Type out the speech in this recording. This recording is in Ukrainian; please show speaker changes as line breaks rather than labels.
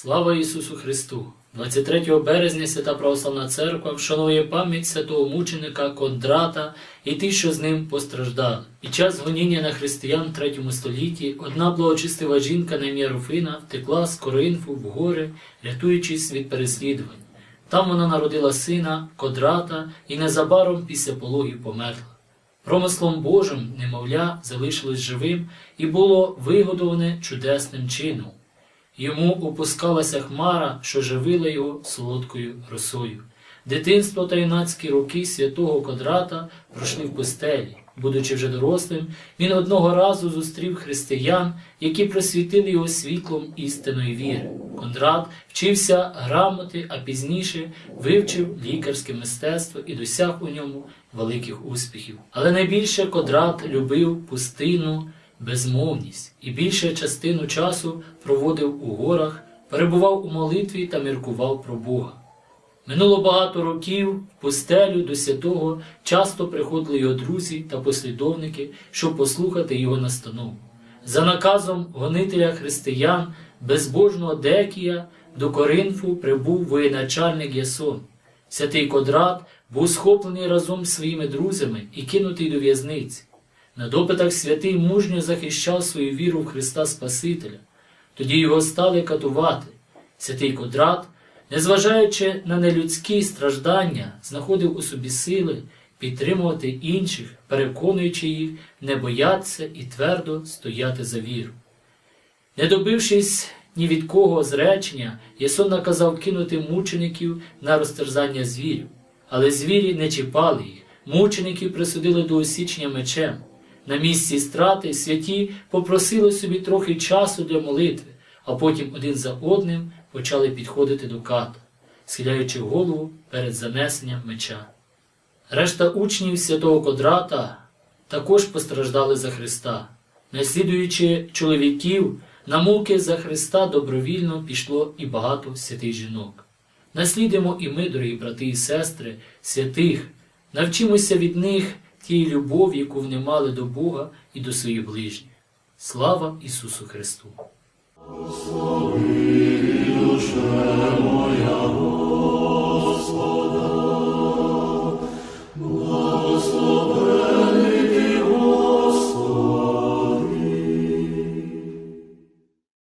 Слава Ісусу Христу! 23 березня Свята Православна Церква вшанує пам'ять святого мученика Кондрата і ті, що з ним постраждали. Під час гоніння на християн в 3 столітті одна благочестива жінка на ім'я Руфина втекла з Коринфу в гори, рятуючись від переслідувань. Там вона народила сина Кодрата і незабаром після пологів померла. Промислом Божим немовля залишилось живим і було вигодоване чудесним чином. Йому опускалася хмара, що живила його солодкою росою. Дитинство та юнацькі роки святого Кодрата пройшли в пустелі. Будучи вже дорослим, він одного разу зустрів християн, які просвітили його світлом істинної віри. Кондрат вчився грамоти, а пізніше вивчив лікарське мистецтво і досяг у ньому великих успіхів. Але найбільше Кодрат любив пустину, безмовність і більше частину часу проводив у горах, перебував у молитві та міркував про Бога. Минуло багато років в пустелю до святого часто приходили його друзі та послідовники, щоб послухати його настанову. За наказом гонителя християн, безбожного Декія, до Коринфу прибув воєначальник Ясон. Святий Кодрат був схоплений разом з своїми друзями і кинутий до в'язниці. На допитах святий мужньо захищав свою віру в Христа Спасителя. Тоді його стали катувати. Святий Кодрат, незважаючи на нелюдські страждання, знаходив у собі сили підтримувати інших, переконуючи їх не боятися і твердо стояти за віру. Не добившись ні від кого зречення, Ясон наказав кинути мучеників на розтерзання звірів. Але звірі не чіпали їх, мучеників присудили до осічення мечем. На місці страти святі попросили собі трохи часу для молитви, а потім один за одним почали підходити до ката, схиляючи голову перед занесенням меча. Решта учнів святого Кодрата також постраждали за Христа. Наслідуючи чоловіків, на муки за Христа добровільно пішло і багато святих жінок. Наслідуємо і ми, дорогі брати і сестри, святих, навчимося від них тієї любові, яку вони мали до Бога і до своїх ближніх. Слава Ісусу Христу!
Душе моя,